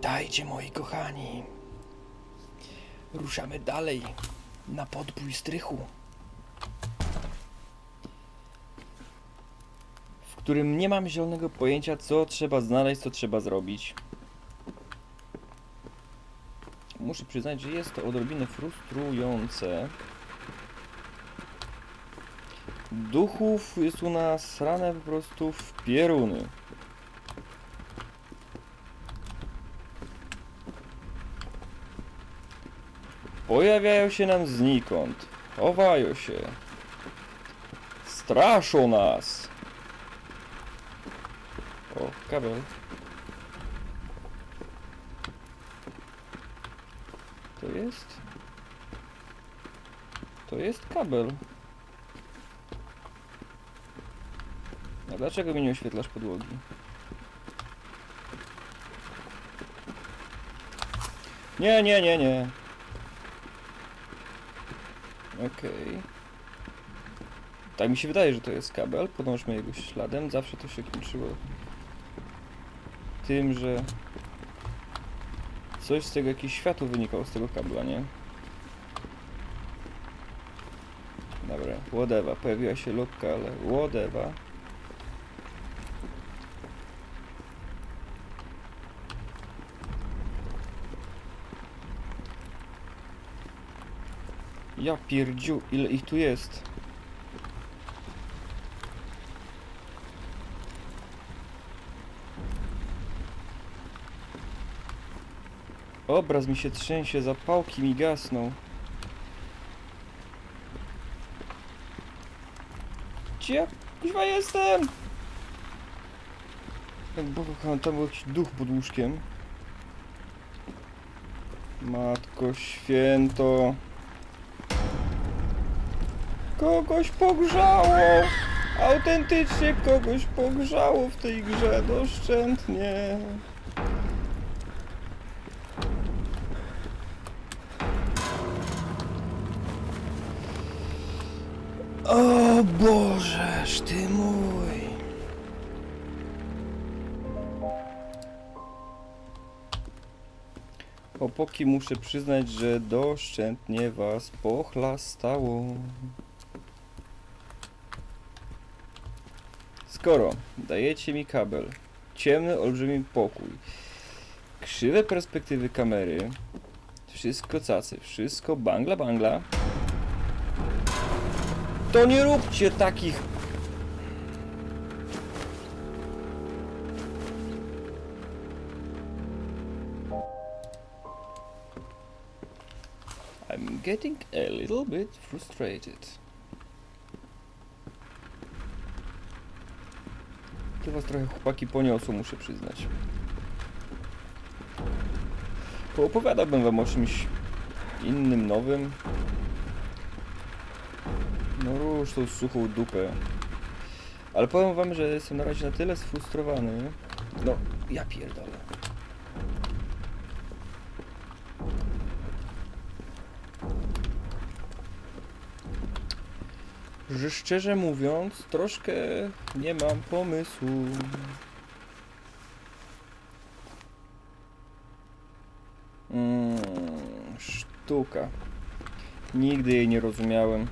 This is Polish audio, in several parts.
Witajcie moi kochani. Ruszamy dalej na podbój strychu. W którym nie mam zielonego pojęcia co trzeba znaleźć, co trzeba zrobić. Muszę przyznać, że jest to odrobinę frustrujące. Duchów jest u nas rane po prostu w pieruny. Pojawiają się nam znikąd. Chowają się. Straszą nas. O, kabel. To jest? To jest kabel. A dlaczego mi nie oświetlasz podłogi? Nie, nie, nie, nie. Okej. Tak mi się wydaje, że to jest kabel. Podążmy jego śladem. Zawsze to się kończyło tym, że coś z tego, jakieś światło wynikało z tego kabla, nie? Dobra, whatever. Pojawiła się lubka, ale whatever. Ja pierdziu, ile ich tu jest? Obraz mi się trzęsie, zapałki mi gasną. Gdzie ja kuźwa jestem? Jak kocham, tam był jakiś duch pod łóżkiem. Matko święto. Kogoś pogrzało! Autentycznie kogoś pogrzało w tej grze doszczętnie. O Bożeż ty mój. Opoki muszę przyznać, że doszczętnie was pochlastało. Skoro dajecie mi kabel, ciemny, olbrzymi pokój, krzywe perspektywy kamery, wszystko cacy, wszystko bangla bangla, to nie róbcie takich... I'm getting a little bit frustrated. Was trochę chłopaki poniosło, muszę przyznać. Poopowiadałbym wam o czymś innym, nowym. No rusz tą suchą dupę. Ale powiem wam, że jestem na razie na tyle sfrustrowany. No, ja pierdolę. Że szczerze mówiąc, troszkę nie mam pomysłu. Mm, sztuka. Nigdy jej nie rozumiałem.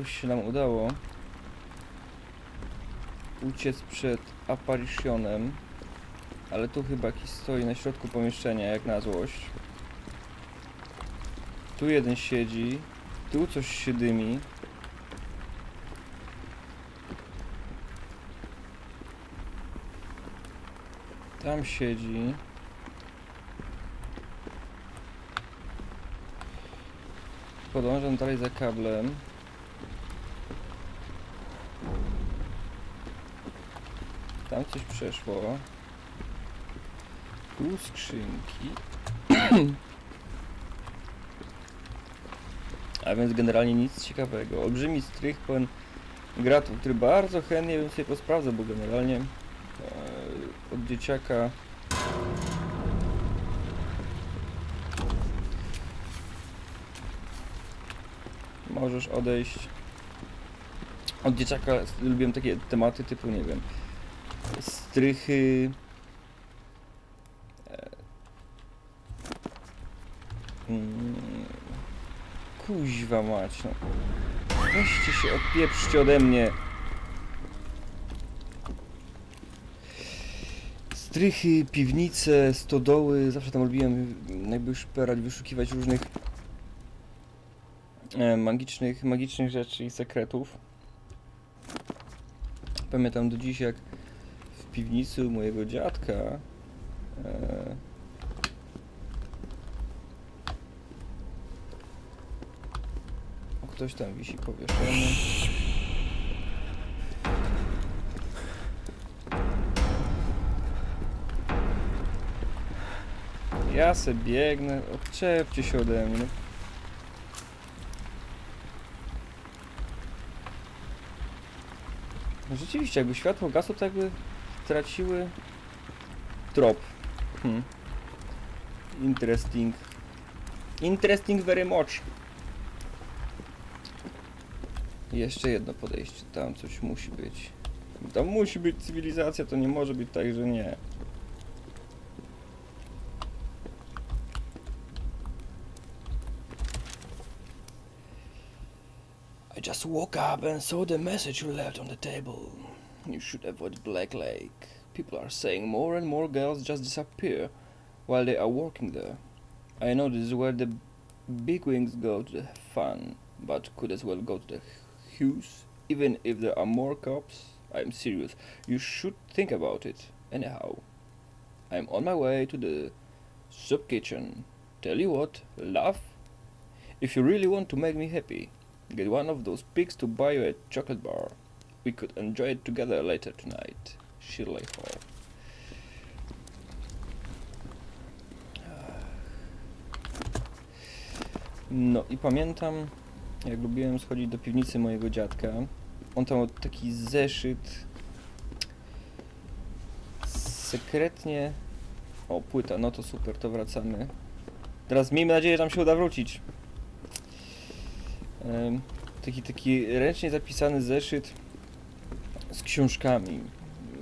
Jakoś się nam udało uciec przed apparitionem, ale tu chyba jakiś stoi na środku pomieszczenia, jak na złość. Tu jeden siedzi, tu coś się dymi. Tam siedzi. Podążam dalej za kablem. Coś przeszło. Tu skrzynki. A więc generalnie nic ciekawego. Olbrzymi strych pełen Gratu, który bardzo chętnie bym sobie posprawdzał, bo generalnie e, od dzieciaka możesz odejść. Od dzieciaka lubiłem takie tematy typu, nie wiem, strychy. e, mm, Kuźwa mać, no. Weźcie się, odpieprzcie ode mnie. Strychy, piwnice, stodoły, zawsze tam lubiłem jakby szperać, wyszukiwać różnych e, magicznych, magicznych rzeczy i sekretów. Pamiętam do dziś jak piwnicy u mojego dziadka e, o, ktoś tam wisi powieszony. Ja se biegnę, odczepcie się ode mnie. no. Rzeczywiście, jakby światło gasło, to jakby traciły trop. Hmm. Interesting. Interesting very much. Jeszcze jedno podejście, tam coś musi być. Tam musi być cywilizacja, to nie może być tak, że nie. I just woke up and saw the message you left on the table. You should avoid Black Lake. People are saying more and more girls just disappear while they are working there. I know this is where the big wings go to have fun, but could as well go to the Hughes, even if there are more cops. I'm serious. You should think about it. Anyhow, I'm on my way to the sub kitchen. Tell you what, laugh. If you really want to make me happy, Get one of those pigs to buy you a chocolate bar. We could enjoy it together later tonight. Shirley Hall. No i pamiętam, jak lubiłem schodzić do piwnicy mojego dziadka. On tam miał taki zeszyt. Sekretnie. O, płyta, no to super, to wracamy. Teraz miejmy nadzieję, że nam się uda wrócić. Taki, taki ręcznie zapisany zeszyt z książkami.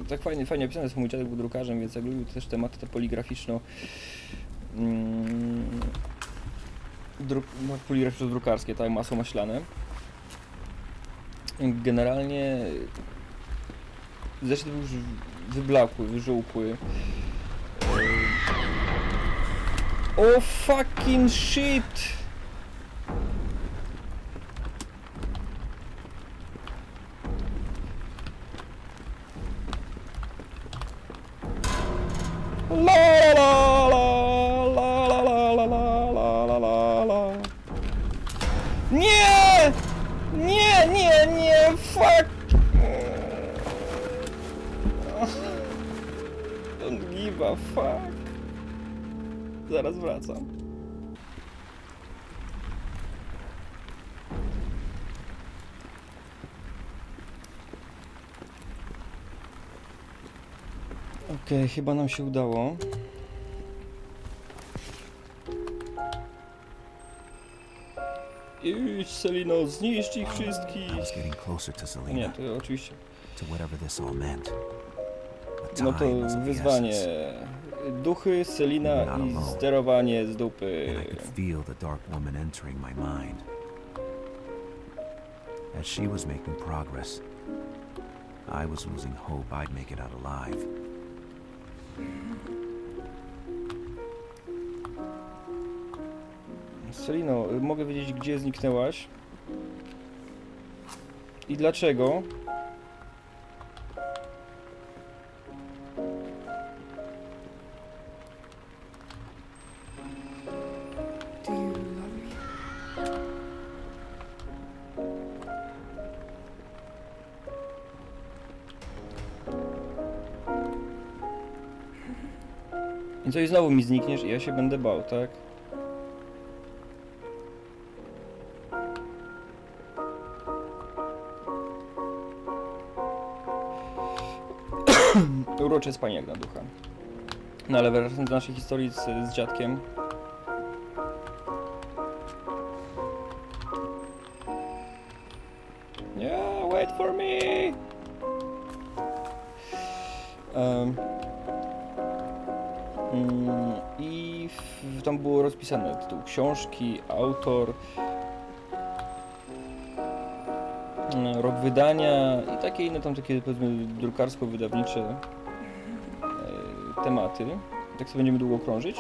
Tak fajnie, fajnie opisane jest, mój dziadek był drukarzem, więc jak lubił też tematy te poligraficzno mm, druk, no, poligraficzno-drukarskie, tak, masło maślane. Generalnie zeszyt był już wyblakły, wyżółkły. O fucking shit! Okej, okay, chyba nam się udało. Idź, Selino, zniszcz ich wszystkich. Nie, to oczywiście. No to wyzwanie. Duchy, Selina i sterowanie z dupy. As she was making progress, I was losing hope I'd make it out alive. Selino, mogę wiedzieć, gdzie zniknęłaś? I dlaczego? to i znowu mi znikniesz i ja się będę bał, tak? Uroczy jest pani jak na ducha. No ale wracając do naszej historii z, z dziadkiem, wait for me! Um. I w, tam było rozpisane tytuł książki, autor, mm, rok wydania i takie inne tam takie powiedzmy drukarsko-wydawnicze e, tematy. Tak sobie będziemy długo krążyć.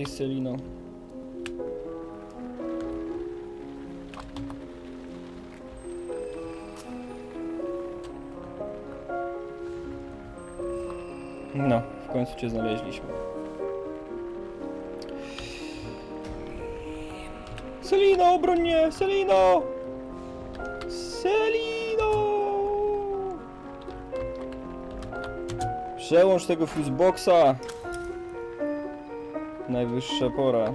Jesteś, Selino? No, w końcu cię znaleźliśmy. Selino, obroń mnie! Selino! Selino! Przełącz tego fuseboxa! Najwyższa pora.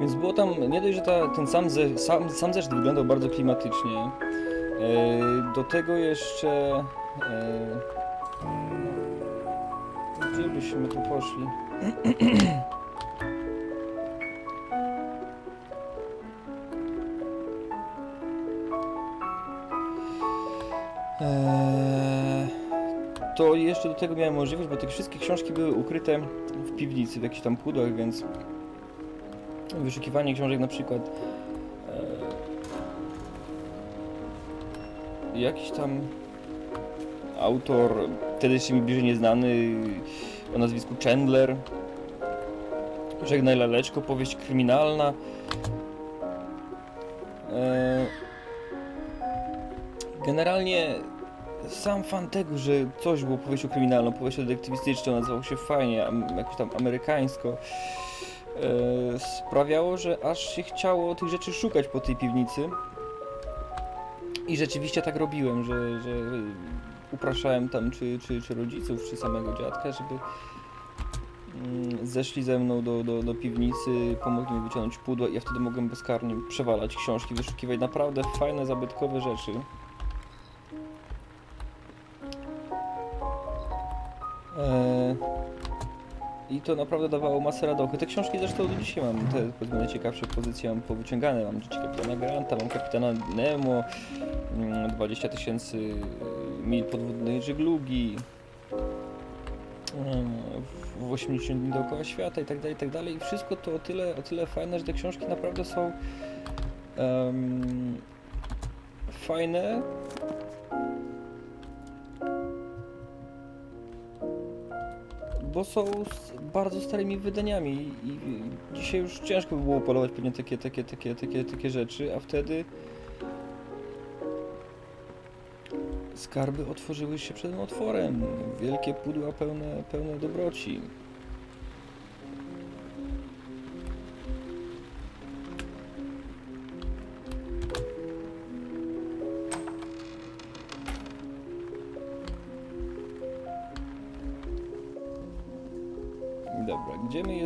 Więc było tam, nie dość, że ta, ten sam, ze, sam, sam zeszyt wyglądał bardzo klimatycznie. E, do tego jeszcze... E, gdzie byśmy tu poszli? to jeszcze do tego miałem możliwość, bo te wszystkie książki były ukryte w piwnicy, w jakichś tam pudłach, więc wyszukiwanie książek na przykład eee, jakiś tam autor, wtedy jeszcze mi bliżej nieznany, o nazwisku Chandler, Żegnaj Laleczko, powieść kryminalna. Eee, Generalnie sam fan tego, że coś było powieścią kryminalną, powieścią detektywistyczną, nazywał się fajnie, jakoś tam amerykańsko, e, sprawiało, że aż się chciało tych rzeczy szukać po tej piwnicy. I rzeczywiście tak robiłem, że, że upraszałem tam czy, czy, czy rodziców, czy samego dziadka, żeby mm, zeszli ze mną do, do, do piwnicy, pomogli mi wyciągnąć pudło i ja wtedy mogłem bezkarnie przewalać książki, wyszukiwać naprawdę fajne, zabytkowe rzeczy. I to naprawdę dawało masę radochy. Te książki zresztą do dzisiaj mam, te powiedzmy najciekawsze pozycje mam powyciągane. Mam Dzieci Kapitana Granta, mam Kapitana Nemo, mm, 20 tysięcy mil podwodnej żeglugi, mm, w 80 dni dookoła świata i tak dalej, i tak dalej. I wszystko to o tyle, o tyle fajne, że te książki naprawdę są em, fajne, bo są bardzo starymi wydaniami i, dzisiaj już ciężko by było polować pewnie takie, takie, takie, takie, takie rzeczy, a wtedy skarby otworzyły się przed otworem, wielkie pudła pełne, pełne dobroci.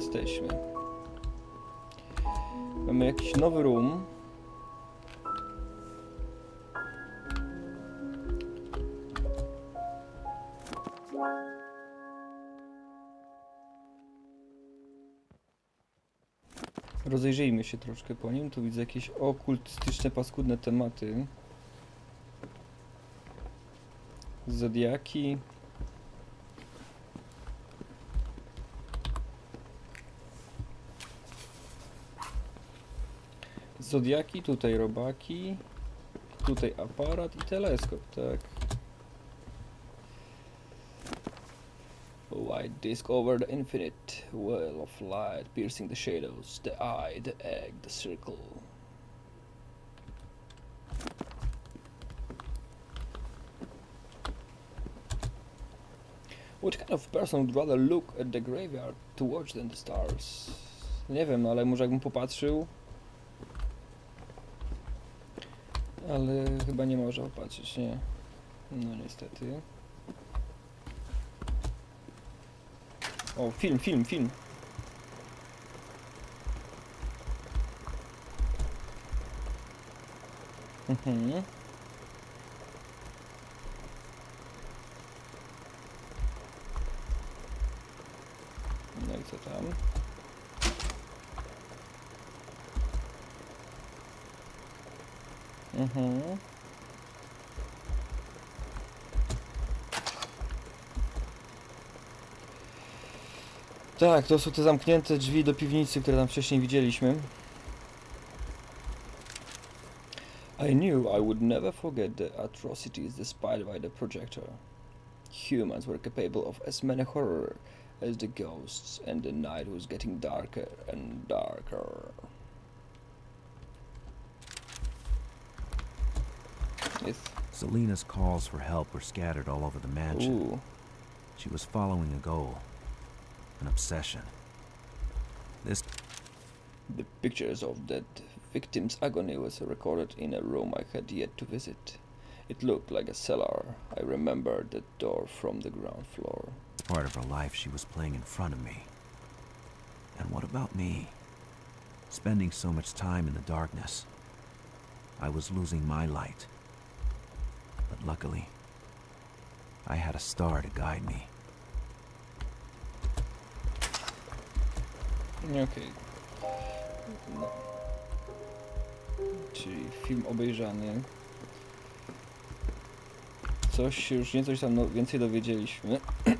Jesteśmy? Mamy jakiś nowy room. Rozejrzyjmy się troszkę po nim. Tu widzę jakieś okultystyczne, paskudne tematy. Zodiaki. Zodiaki, tutaj robaki, tutaj aparat i teleskop, tak. White disk over the infinite well of light, piercing the shadows, the eye, the egg, the circle. What kind of person would rather look at the graveyard to watch than the stars? Nie wiem, ale może jakbym popatrzył. Ale chyba nie można popatrzeć, nie. No niestety. O, film, film, film. Mhm. Mhm. Tak, to są te zamknięte drzwi do piwnicy, które tam wcześniej widzieliśmy. I knew I would never forget the atrocities displayed by the projector. Humans were capable of as many horror as the ghosts, and the night was getting darker and darker. Selena's calls for help were scattered all over the mansion. Uuu. She was following a goal, an obsession. This The pictures of that victim's agony was recorded in a room I had yet to visit. It looked like a cellar. I remembered the door from the ground floor. part of her life she was playing in front of me. And what about me? Spending so much time in the darkness. I was losing my light. But luckily, I had a star to guide me. No. Czyli film obejrzany. Coś już niecoś tam no, więcej dowiedzieliśmy.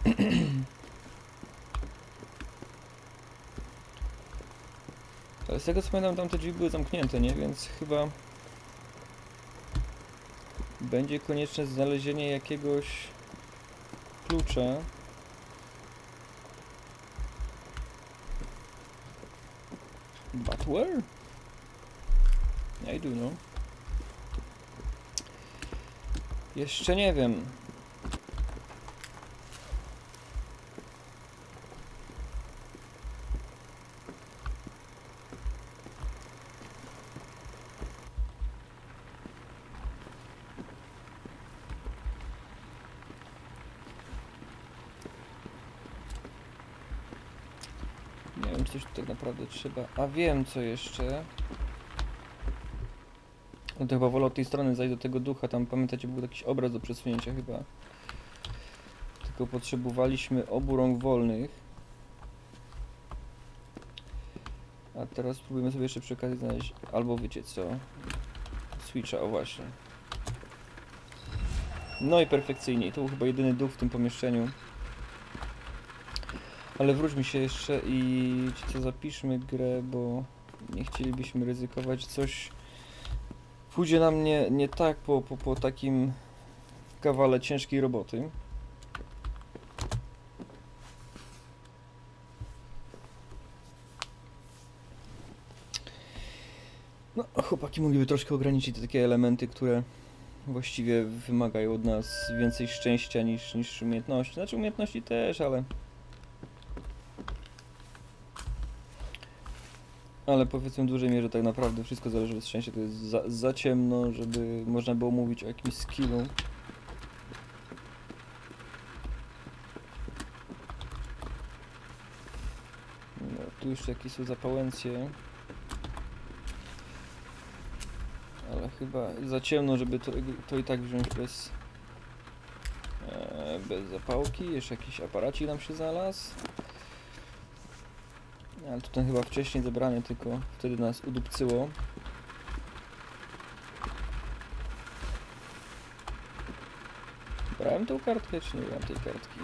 Ale z tego co pamiętam, tam te drzwi były zamknięte, nie? Więc chyba będzie konieczne znalezienie jakiegoś klucza. But where? I do know. Jeszcze nie wiem. Czy coś tak naprawdę trzeba. A wiem, co jeszcze. No to chyba wolę od tej strony zajść do tego ducha. Tam pamiętacie, był jakiś obraz do przesunięcia chyba. Tylko potrzebowaliśmy obu rąk wolnych. A teraz spróbujemy sobie jeszcze przy okazji znaleźć. Albo wiecie co? Switcha, o właśnie. No i perfekcyjnie. To był chyba jedyny duch w tym pomieszczeniu. Ale wróćmy się jeszcze i co zapiszmy grę, bo nie chcielibyśmy ryzykować coś pójdzie nam nie, nie tak po, po, po takim kawale ciężkiej roboty. No, chłopaki mogliby troszkę ograniczyć te takie elementy, które właściwie wymagają od nas więcej szczęścia niż, niż umiejętności. Znaczy umiejętności też, ale... Ale powiedzmy w dużej mierze tak naprawdę wszystko zależy od szczęścia. To jest za, za ciemno, żeby można było mówić o jakimś skillu. No, tu jeszcze jakieś są zapałęcje. Ale chyba za ciemno, żeby to, to i tak wziąć bez, e, bez zapałki. Jeszcze jakiś aparacik nam się znalazł. Ale to ten chyba wcześniej zebrany, tylko wtedy nas udupcyło. Brałem tą kartkę, czy nie brałem tej kartki?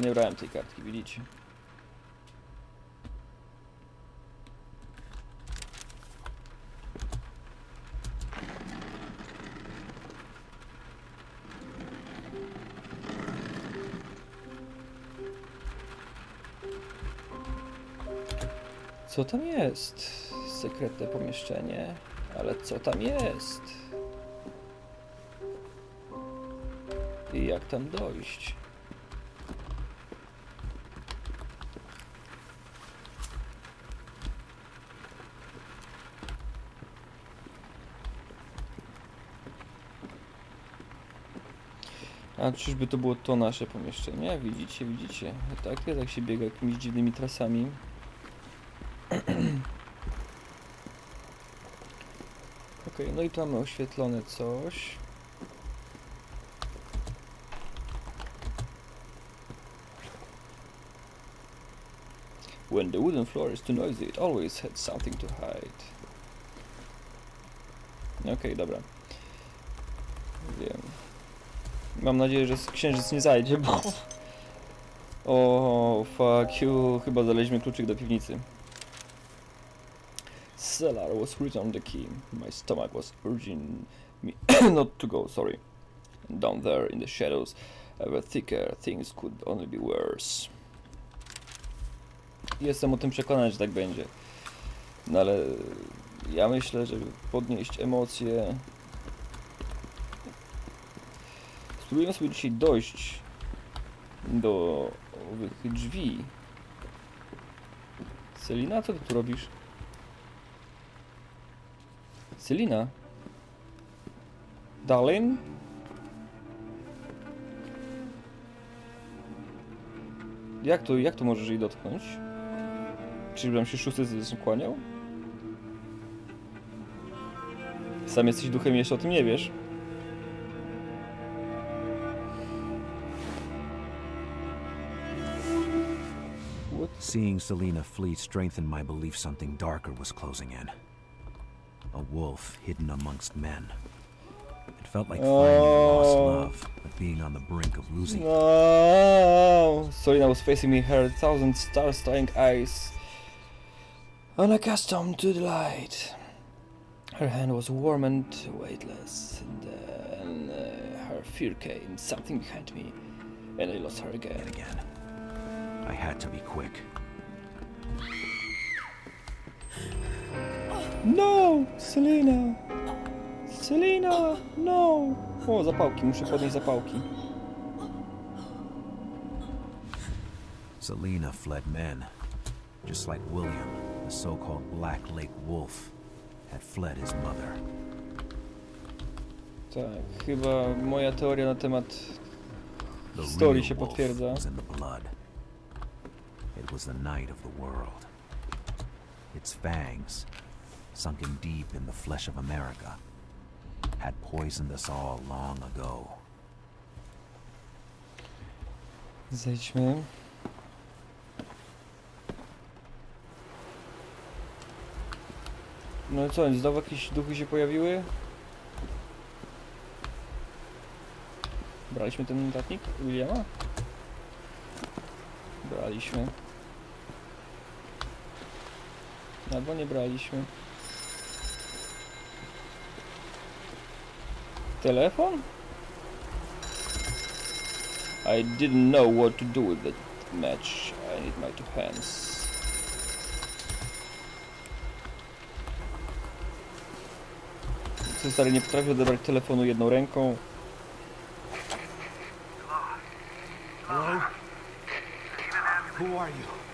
Nie brałem tej kartki, widzicie. Co tam jest? Sekretne pomieszczenie. Ale co tam jest? I jak tam dojść? A czyżby to było to nasze pomieszczenie? Widzicie, widzicie. Tak, ja tak się biega jakimiś dziwnymi trasami. No i tu mamy oświetlone coś. When the wooden floor is too noisy, it always had something to hide. Okej, dobra. Wiem. Mam nadzieję, że księżyc nie zajdzie, bo... O, fuck you. Chyba znaleźliśmy kluczyk do piwnicy. Cellar was written on the key. My stomach was urging me not to go, sorry. Down there in the shadows, ever thicker, things could only be worse. Jestem o tym przekonany, że tak będzie. No ale ja myślę, żeby podnieść emocje. Spróbujemy sobie dzisiaj dojść do owych drzwi. Selina, co ty tu robisz? Selina? Darling? Jak to, jak to możesz jej dotknąć? Czyżbym się szósty kłaniał? Sam jesteś duchem i jeszcze o tym nie wiesz. Seeing Selena flee strengthened my belief something darker was closing in. A wolf hidden amongst men. It felt like finding lost Oh. love, but being on the brink of losing it. No. Solina was facing me, her thousand star-starring eyes, unaccustomed to the light. Her hand was warm and weightless, and then uh, her fear came, something behind me, and I lost her again. Yet again. I had to be quick. No! Selina! Selina! No! O, zapałki, muszę podnieść zapałki. Selena fled men, just like William, the so-called Black Lake Wolf, had fled his mother. Tak, chyba moja teoria na temat historii się potwierdza. It was the night of the world. Its fangs, sunken deep in the flesh of America, had poisoned us all long ago. Zejdźmy. No co, znowu jakieś duchy się pojawiły? Braliśmy ten notatnik Williama? Braliśmy. Albo nie braliśmy. Telefon? I didn't know what to do with that match. I need my two hands. Co stary nie potrafię odebrać telefonu jedną ręką. Hello? Who are you?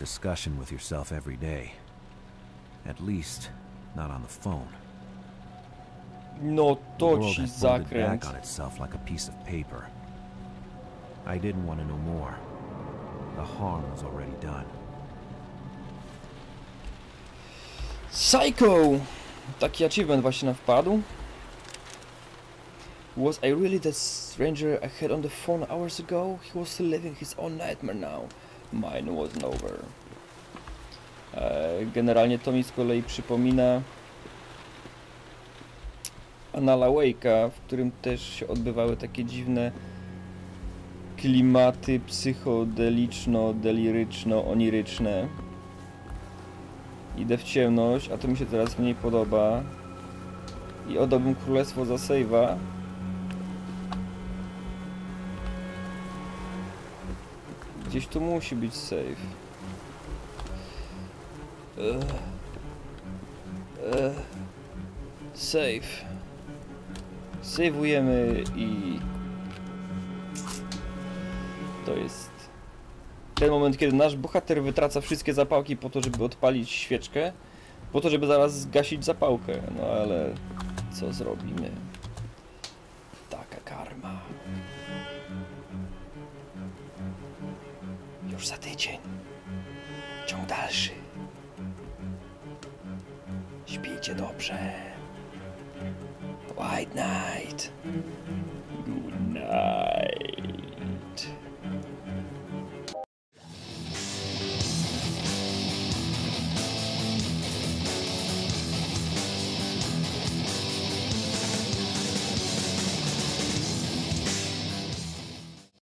Discussion with yourself every day. At least, not on the phone. No The to world ci zakręt. back on itself like a piece of paper. I didn't want to know more. The harm was already done. Psycho! Taki achievement właśnie nam wpadł. Was I really that stranger I had on the phone hours ago? He was still living his own nightmare now. Mine wasn't over. E, generalnie to mi z kolei przypomina Anala Wake'a, w którym też się odbywały takie dziwne klimaty psychodeliczno-deliryczno-oniryczne. Idę w ciemność, a to mi się teraz mniej podoba. I oddałbym królestwo za save'a. Gdzieś tu musi być save. Ugh. Ugh. Save. Save'ujemy i... To jest ten moment, kiedy nasz bohater wytraca wszystkie zapałki po to, żeby odpalić świeczkę, po to, żeby zaraz zgasić zapałkę. No ale co zrobimy? Tydzień. Ciąg dalszy. Śpijcie dobrze. White night. Good night.